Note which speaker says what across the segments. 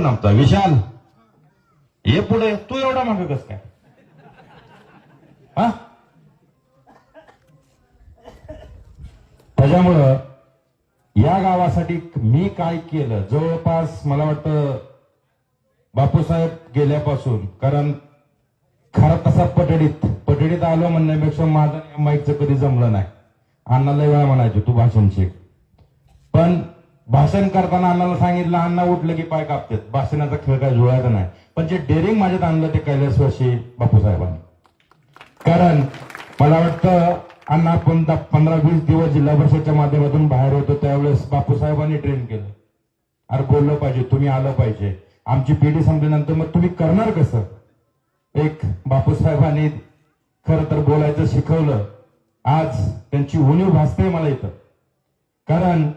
Speaker 1: नव्हता. विशाल ये पुढे. तू एवढा मागे कस काय? हा? त्याच्यामुळं या गावासाठी मी काय केलं? जवळपास मला वाटतं बापूसाहेब गेल्यापासून कारण खरा तसा पटडीत पटडीत आलो म्हणण्यापेक्षा माझं आणि माईकचं कधी जमलं नाही. अण्णाला वेळा म्हणायचे तू भाषण शिक. पण भाषण करताना अण्णाला सांगितलं अण्णा उठलं की पाय कापतात. भाषणाचा खेळ काय जुळायचा नाही. पण जे डेअरिंग माझ्यात आणलं ते कैलासवाशी बापूसाहेबांनी. कारण मला वाटतं अण्णा आपण पंधरा वीस दिवस जिल्हा परिषदच्या माध्यमातून बाहेर होतो त्यावेळेस बापूसाहेबांनी ट्रेन केलं. अरे बोललं पाहिजे तुम्ही आलं पाहिजे. आमची पिढी संपल्यानंतर मग तुम्ही करणार कसं? एक बापूसाहेबांनी खरं तर बोलायचं शिकवलं. आज त्यांची उणीव भासते मला इथं. कारण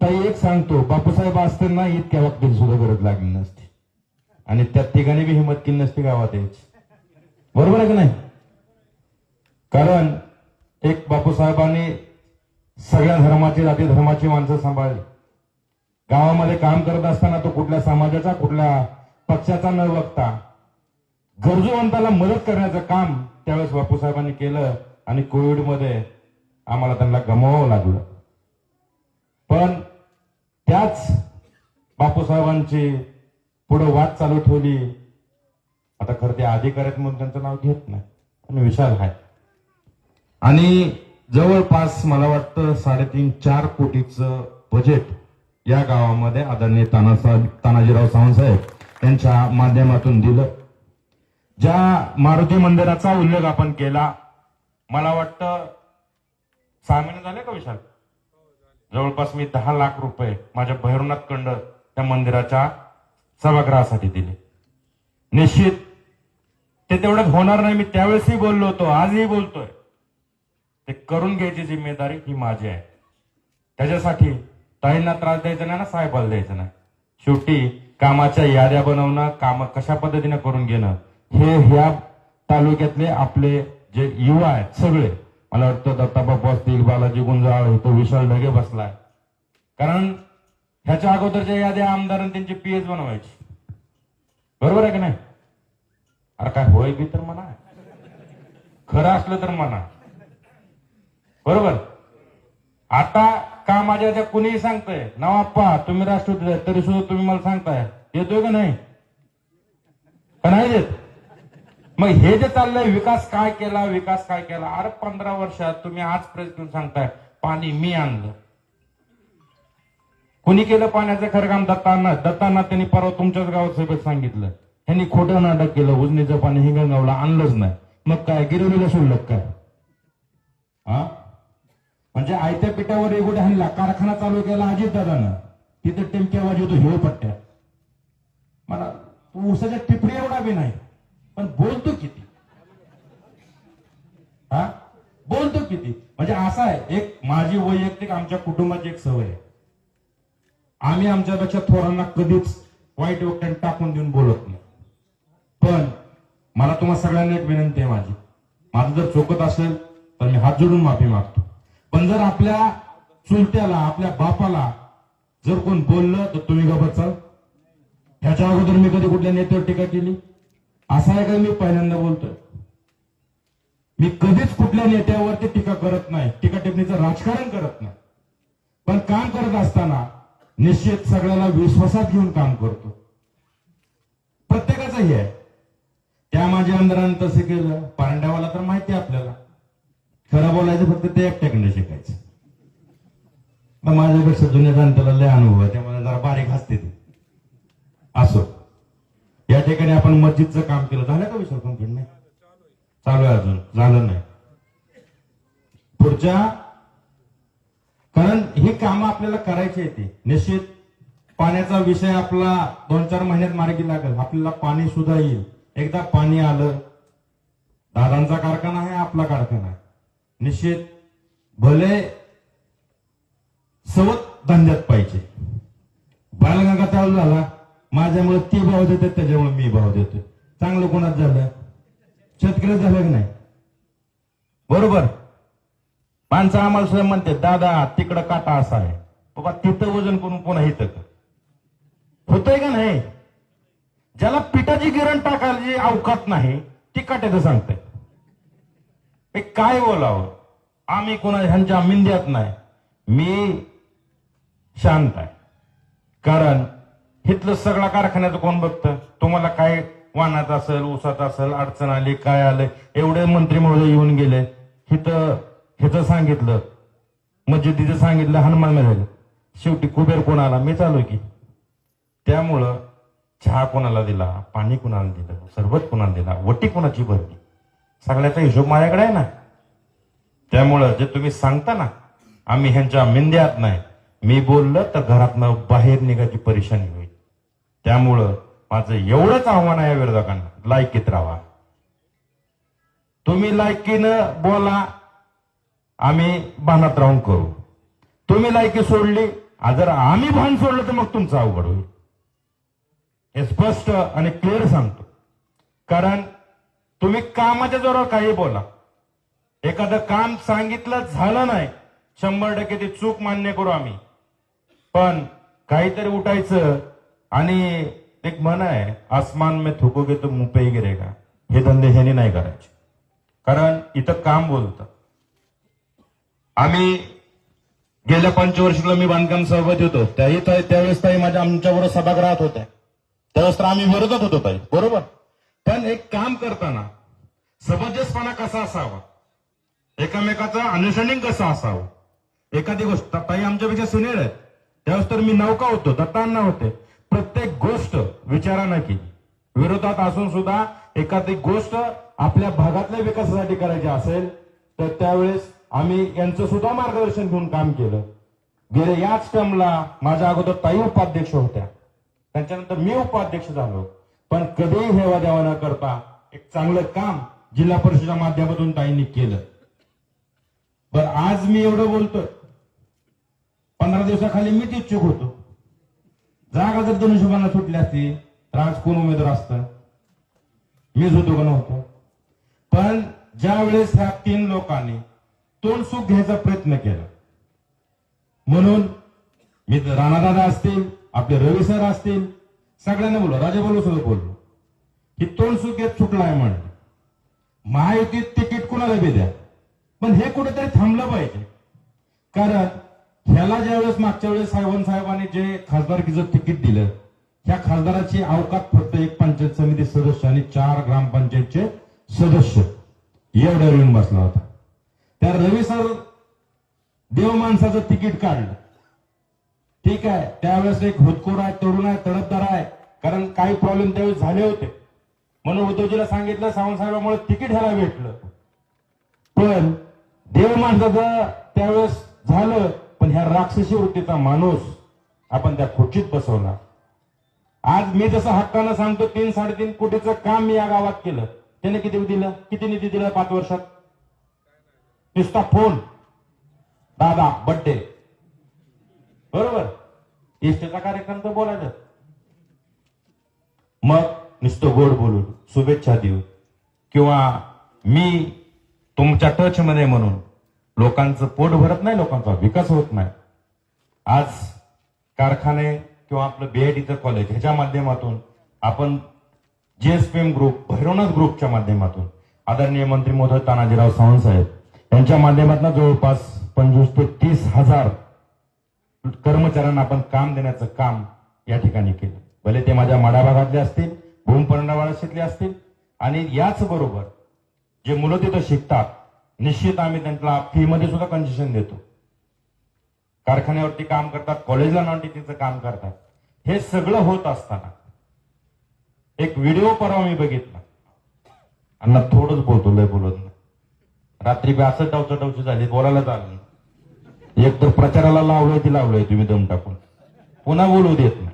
Speaker 1: ताई एक सांगतो बापूसाहेब असताना इतक्या बाबतीत सुद्धा गरज लागली नसती. आणि त्या ठिकाणी बी हिंमत केली नसती गावात यायची. बरोबर आहे की नाही? कारण एक बापूसाहेबांनी सगळ्या धर्माची जाती धर्माची माणसं सांभाळली. गावामध्ये काम करत असताना तो कुठल्या समाजाचा कुठल्या पक्षाचा न बघता गरजूवंताला मदत करण्याचं काम त्यावेळेस बापूसाहेबांनी केलं आणि कोविडमध्ये आम्हाला त्यांना गमवावं लागलं. पण त्याच बापूसाहेबांची पुढे वाट चालू ठेवली. आता खरं ते अधिकाऱ्यात म्हणून त्यांचं नाव घेत नाही. पण विशाल आहे. आणि जवळपास मला वाटतं साडेतीन चार कोटीचं बजेट या गावामध्ये आदरणीय तानासाहेब तानाजीराव सावंत साहेब यांच्या माध्यमातून दिलं. ज्या मारुती मंदिराचा उल्लेख आपण केला मला वाटतं सहा महिने झाले का विशाल? जवळपास मी दहा लाख रुपये माझ्या भैरवनाथ कंड त्या मंदिराच्या सभागृहासाठी दिले. निश्चित ते तेवढ्यात होणार नाही मी त्यावेळेसही बोललो होतो आजही बोलतोय. ते करून घ्यायची जिम्मेदारी ही माझी आहे. त्याच्यासाठी ताईंना त्रास द्यायचा नाही ना साहेबाला द्यायचं नाही. शेवटी कामाच्या याद्या बनवणं काम कशा पद्धतीने करून घेणं हे ह्या तालुक्यातले आपले जे युवा आहेत सगळे मला वाटतं दत्ताबापू असतील बालाजी गुंजाळ तो विशाल ढगे बसलाय. कारण ह्याच्या अगोदरच्या याद्या आमदारांनी त्यांची पीएच बनवायची. बरोबर आहे की नाही? अरे काय होय बी तर म्हणा. खरं असलं तर म्हणा. बरोबर? आता का माझ्या त्या कुणीही सांगताय? नवाप्पा तुम्ही राष्ट्रपती तरी सुद्धा तुम्ही मला सांगताय. येतोय का नाही? का नाही देत? मग हे जे चाललंय विकास काय केला विकास काय केला? अरे पंधरा वर्षात तुम्ही आज प्रश्न सांगताय पाणी मी आणलं. कुणी केलं पाण्याचं खरं काम दत्तांना. दत्तांना त्यांनी परवा तुमच्याच गावासोबत सांगितलं. ह्यांनी खोटं नाटक केलं उजनीचं पाणी हिंगणगावला आणलंच नाही. मग काय गिरवणीला सोडलं काय? हा? म्हणजे आयत्या पिठावर एवढे हल्ला कारखाना चालू केला अजित दादानं. तिथे टेमक्या वाजवतो हिळ पट्ट्या. मला तू उसाच्या टिपरी एवढा बी नाही. पण बोलतो किती? हा? बोलतो किती? म्हणजे असा आहे एक माझी वैयक्तिक आमच्या कुटुंबाची एक सवय आहे. आम्ही आमच्यापेक्षा थोरांना कधीच वाईट वक्त्याने टाकून देऊन बोलत नाही. पण मला तुम्हाला सगळ्यांना एक विनंती आहे माझी. माझं जर चोकत असेल तर मी हात जोडून माफी मागतो. पण जर आपल्या चुलत्याला आपल्या बापाला जर कोण बोललं तर तुम्ही गप्प चाल ह्याच्या अगोदर मी कधी कुठल्या नेत्यावर टीका केली? असं आहे का मी पहिल्यांदा बोलतोय. मी कधीच कुठल्या नेत्यावरती टीका करत नाही. टीका टिप्पणीचं राजकारण करत नाही. पण काम करत असताना निश्चित सगळ्याला विश्वासात घेऊन काम करतो. प्रत्येकाचं हे आहे. त्या माझ्या आमदारानं तसं केलं. पारंड्यावाला तर माहिती आहे आपल्याला. खरं बोलायचं फक्त ते एकट्याकडे शिकायचं. मग माझ्यापेक्षा जुन्या जनतेला लय अनुभव आहे. त्यामुळे जरा बारीक हसते ते. असो. या ठिकाणी आपण मस्जिदचं काम केलं. झालं का विसर कंप्लीट नाही चालू आहे अजून. झालं नाही. पुढच्या कारण ही कामं आपल्याला करायची आहे ती. निश्चित पाण्याचा विषय आपला दोन चार महिन्यात मार्गी लागेल. आपल्याला पाणी सुद्धा येईल. एकदा पाणी आलं दादांचा कारखाना आहे आपला कारखाना आहे. निश्चित भले सवत धंद्यात पाहिजे. बालगंगा चालू झाला. माझ्यामुळे ती भाव देतात त्याच्यामुळे मी भाव देतोय चांगलं कोणाच झालं? शेतकरी झालं की नाही? बरोबर? माणसं आम्हाला सुद्धा म्हणते दादा तिकडं काटा असा आहे. बाबा तिथं वजन करून पुन्हा इथं होतंय का नाही? ज्याला पिठाची गिरण टाकायची अवकात नाही ती काट्याचं सांगताय. काय बोलावं? आम्ही कोणा ह्यांच्या मिंद्यात नाही. मी शांत आहे. कारण इथलं सगळा कारखान्याचं कोण बघतं? तुम्हाला काय वाहनात असेल ऊसात असेल अडचण आली काय आलं एवढे मंत्री महोदय येऊन गेले. हिथं ह्याचं सांगितलं. मस्जिदीचं सांगितलं हनुमान मिळालं शेवटी कुबेर कोणाला? मी चालू की. त्यामुळं चहा कोणाला दिला? पाणी कोणाला दिलं? सरबत कोणाला दिला? वटी कोणाची भरली? सगळ्याचा हिशोब माझ्याकडे आहे ना. त्यामुळं जे तुम्ही सांगता ना आम्ही ह्यांच्या मेंद्यात नाही. मी बोललं तर घरातनं बाहेर निघायची परेशानी होईल. त्यामुळं माझं एवढंच आव्हान आहे विरोधकांना. लायकीत राहा. तुम्ही लायकीनं बोला आम्ही भानात राहून करू. तुम्ही लायकी सोडली जर आम्ही भान सोडलं तर मग तुमचं अवघड होईल. हे स्पष्ट आणि क्लिअर सांगतो. कारण तुम्ही कामाच्या जोरावर काही बोला. एखादं काम सांगितलं झालं नाही शंभर टक्के ती चूक मान्य करू आम्ही. पण काहीतरी उठायचं आणि एक म्हण आहे आसमान में थुकोगे तो मुंह पे ही गिरेगा. हे धंदे ह्यानी नाही करायचे. कारण इथं काम बोलतं. आम्ही गेल्या पंचवर्षीला मी बांधकाम सहभागी होतो. त्याही त्यावेळेस ताई माझ्या आमच्याबरोबर सभागृहात होत्या. त्यावेळेस तर आम्ही विरोधात होतो ताई. बरोबर? पण एक काम करताना समंजसपणा कसा असावा? एकमेकाचं अंडरस्टँडिंग कसं असावं? एखादी गोष्ट ताई आमच्यापेक्षा सिनियर आहेत. त्यावेळेस तर मी नौका होतो दत्तांना होते. प्रत्येक गोष्ट विचारानं केली. विरोधात असून सुद्धा एखादी गोष्ट आपल्या भागातल्या विकासासाठी करायची असेल तर त्यावेळेस आम्ही यांचं सुद्धा मार्गदर्शन घेऊन काम केलं. गेल्या याच टर्मला माझ्या अगोदर ताई उपाध्यक्ष होत्या. त्यांच्यानंतर मी उपाध्यक्ष झालो. पण कधीही हेवा देवा न करता एक चांगलं काम जिल्हा परिषदेच्या माध्यमातून ताईंनी केलं. पण आज मी एवढं बोलतोय. पंधरा दिवसाखाली मी इच्छुक होतो. जागा जर धनुष्यबाणा सुटली असती तर आज कोण उमेदवार असत? मीच होतो का नव्हतो. पण ज्या वेळेस ह्या तीन लोकांनी तोंड सुख घ्यायचा प्रयत्न केला म्हणून मी तर राणादादा असतील आपले रवी सर असतील सगळ्यांना बोललो राजा बोलू सुद्धा बोललो की तोंड सुख घेत सुटलाय म्हणलं महायुतीत तिकीट कुणाला बी द्या? पण हे कुठेतरी थांबलं पाहिजे. कारण ह्याला ज्या वेळेस मागच्या वेळेस साहेबां साहेबांनी जे खासदारकीचं तिकीट दिलं त्या खासदाराची अवकात फक्त एक पंचायत समिती सदस्य आणि चार ग्रामपंचायतचे सदस्य. एवढ्या येऊन बसला होता. त्या रवी सर देव माणसाचं तिकीट काढलं. ठीक आहे त्यावेळेस एक हुदकोर आहे तरुण आहे तडपदार आहे कारण काही प्रॉब्लेम त्यावेळेस झाले होते. म्हणून उद्धवजीला सांगितलं सावंत साहेबांमुळे तिकीट ह्याला भेटलं. पण देव माणसाचं त्यावेळेस झालं पण ह्या राक्षसी वृत्तीचा माणूस आपण त्या खुर्चीत बसवला आज मी जसं हक्कानं सांगतो तीन साडेतीन कोटीचं काम मी या गावात केलं. त्याने किती दिलं? किती निधी दिला पाच वर्षात? नुसता फोन. दादा बड्डे बरोबर? इष्टेचा कार्यक्रम तर बोलायचं. मग नुसतं गोड बोलून शुभेच्छा देऊ किंवा मी तुमच्या टचमध्ये म्हणून लोकांचं पोट भरत नाही लोकांचा विकास होत नाही. आज कारखाने किंवा आपलं बीआयटीचं कॉलेज ह्याच्या माध्यमातून आपण जीएसपीएम ग्रुप भैरवनाथ ग्रुपच्या माध्यमातून आदरणीय मंत्री महोदय तानाजीराव सावंत साहेब यांच्या माध्यमातून जवळपास पंचवीस ते तीस हजार कर्मचाऱ्यांना आपण काम देण्याचं काम या ठिकाणी केलं. भले ते माझ्या माडा भागातले असतील भूम परंडावाळाशीतले असतील आणि याच बरोबर जे मुलं तिथं शिकतात निश्चित आम्ही त्यांना फीमध्ये सुद्धा कन्सेशन देतो. कारखान्यावरती काम करतात कॉलेजला नॉन टीचिंगचं काम करतात. हे सगळं होत असताना एक व्हिडिओ परवा मी बघितला. अण्णा थोडंच बोलतो लय बोलत नाही. रात्री बी असं टवचं झाली बोलायला आलं एक तर प्रचाराला लावलंय ती लावलंय तुम्ही दम टाकून. पुन्हा बोलू देत नाही.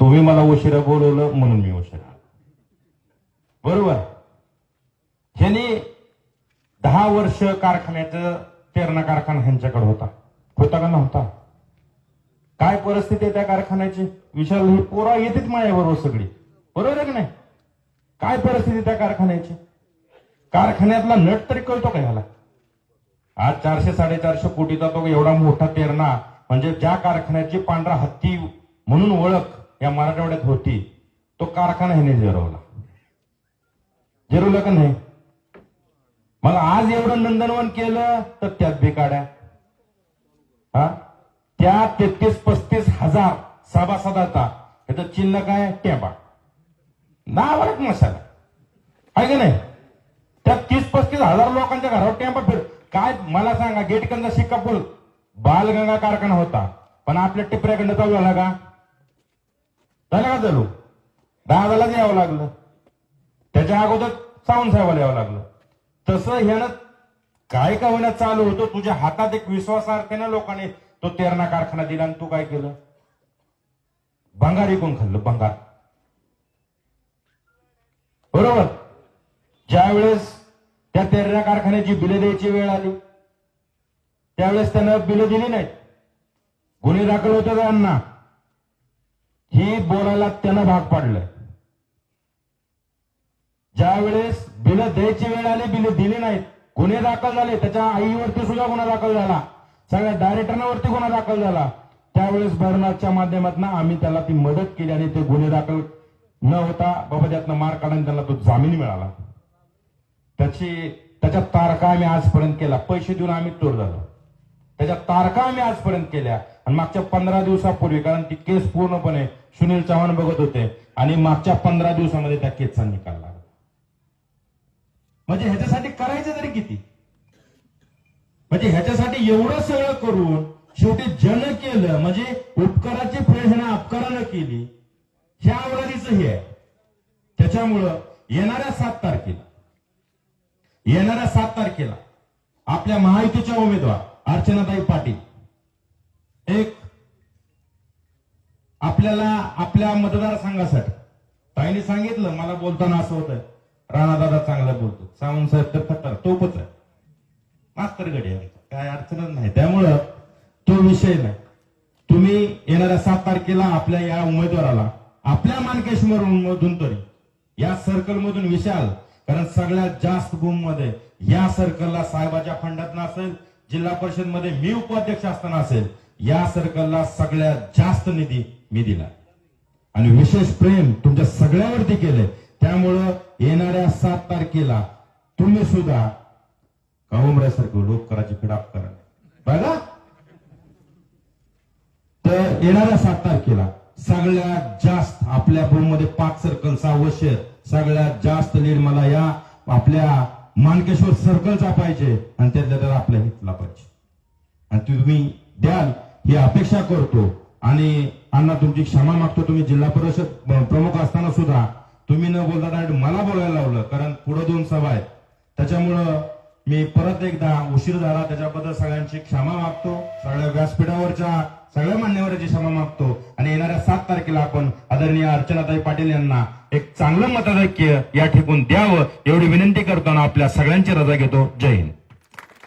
Speaker 1: तुम्ही मला उशिरा बोलवलं म्हणून मी उशिरा. बरोबर. ह्याने दहा वर्ष कारखान्याचं पेरणा कारखाना ह्यांच्याकडे होता. होता का नव्हता? काय परिस्थिती आहे त्या कारखान्याची? विशाल ही पोरा येतेच माझ्याबरोबर सगळी. बरोबर आहे की नाही? काय परिस्थिती त्या कारखान्याची? कारखान्यातला नट तरी कळतो का ह्याला? आज चारशे साडेचारशे कोटीचा तो एवढा मोठा पेरणा म्हणजे ज्या कारखान्याची पांढरा हत्ती म्हणून ओळख या मराठवाड्यात होती तो कारखाना ह्याने जिरवला. जिरवलं का नाही? मग आज एवढं नंदनवन केलं तर त्यात बेकाड्या हा? त्या तेहतीस पस्तीस हजार सभासदाचा ह्याचं चिन्ह काय? टेबा. नावालाच मसाला. आहे का नाही? त्या तीस पस्तीस हजार लोकांच्या घरावर टेंबा फिर काय मला सांगा गेटकरचा शिक्कापूर बालगंगा कारखाना होता. पण आपल्या टिपऱ्याकडनं चालू झाला का? झाला का चालू दादालाच यावं लागलं. त्याच्या अगोदर चावून साहेबाला यावं लागलं. तसं ह्यानं काय का होण्यात चालू होतं? तुझ्या हातात एक विश्वासार्थेनं लोकांनी तो तेरणा कारखाना दिला आणि तू काय केलं? भंगार विकून खाल्लं भंगार. बरोबर? ज्यावेळेस त्या तेरणा कारखान्याची बिलं द्यायची वेळ आली त्यावेळेस त्यानं बिलं दिली नाहीत. गुन्हे दाखल होते त्यांना ही बोलायला त्यानं भाग पाडलं ज्या वेळेस बिल द्यायची वेळ आली बिल दिली नाहीत गुन्हे दाखल झाले त्याच्या आईवरती सुद्धा गुन्हा दाखल झाला. सगळ्या डायरेक्टरांवरती गुन्हा दाखल झाला. त्यावेळेस भरणाच्या माध्यमातून आम्ही त्याला ती मदत केली आणि ते गुन्हे दाखल न होता बाबा त्यातनं मार काढून त्याला तो जामीन मिळाला. त्याची त्याच्या तारखा आम्ही आजपर्यंत केला पैसे देऊन आम्ही चोर झालो. त्याच्या तारखा आम्ही आजपर्यंत केल्या. आणि मागच्या पंधरा दिवसापूर्वी कारण ती केस पूर्णपणे सुनील चव्हाण बघत होते आणि मागच्या पंधरा दिवसामध्ये त्या केसचा निकाल म्हणजे ह्याच्यासाठी करायचं तरी किती? म्हणजे ह्याच्यासाठी एवढं सगळं करून शेवटी जन केलं म्हणजे उपकाराची प्रेरणा अपकारानं केली ह्या आवडीचं हे आहे. त्याच्यामुळं येणाऱ्या सात तारखेला येणाऱ्या सात तारखेला आपल्या महायुतीच्या उमेदवार अर्चनाताई पाटील एक आपल्याला आपल्या मतदारसंघासाठी ताईने सांगितलं मला बोलताना असं होतं राणादादा चांगला बोलतो. सावंत साहेब तर खतर तोपच आहे. मास्तर गडी आहे काय अडचणच नाही. त्यामुळं तो विषय नाही. तुम्ही येणाऱ्या सात तारखेला आपल्या या उमेदवाराला आपल्या मानकेश्वर मधून तरी या सर्कल मधून विशाल कारण सगळ्यात जास्त गुममध्ये या सर्कलला साहेबाच्या फंडात असेल जिल्हा परिषदमध्ये मी उपाध्यक्ष असताना असेल या सर्कलला सगळ्यात जास्त निधी मी दिला. आणि विशेष प्रेम तुमच्या सगळ्यावरती केलंय. त्यामुळं येणाऱ्या सात तारखेला तुम्ही सुद्धा काळुंबऱ्यासारखं लोक करायची फिडाप करा. बघा. तर येणाऱ्या सात तारखेला सगळ्यात जास्त आपल्या मध्ये पाच सर्कल सहावं सगळ्यात जास्त लीड मला या आपल्या मानकेश्वर सर्कलचा पाहिजे आणि त्यातल्या त्याला आपल्या हितला पाहिजे. आणि तुम्ही द्याल ही अपेक्षा करतो. आणि अण्णा तुमची क्षमा मागतो. तुम्ही जिल्हा परिषद प्रमुख असताना सुद्धा तुम्ही न बोलता direct मला बोलायला लावलं कारण पुढे दोन सभा आहेत. त्याच्यामुळं मी परत एकदा उशीर झाला त्याच्याबद्दल सगळ्यांची क्षमा मागतो सगळ्या व्यासपीठावरच्या सगळ्या मान्यवरांची क्षमा मागतो. आणि येणाऱ्या सात तारखेला आपण आदरणीय अर्चनाताई पाटील यांना एक चांगलं मतदाक्य या ठिकून द्यावं एवढी विनंती करताना आपल्या सगळ्यांची रजा घेतो. जय हिंद.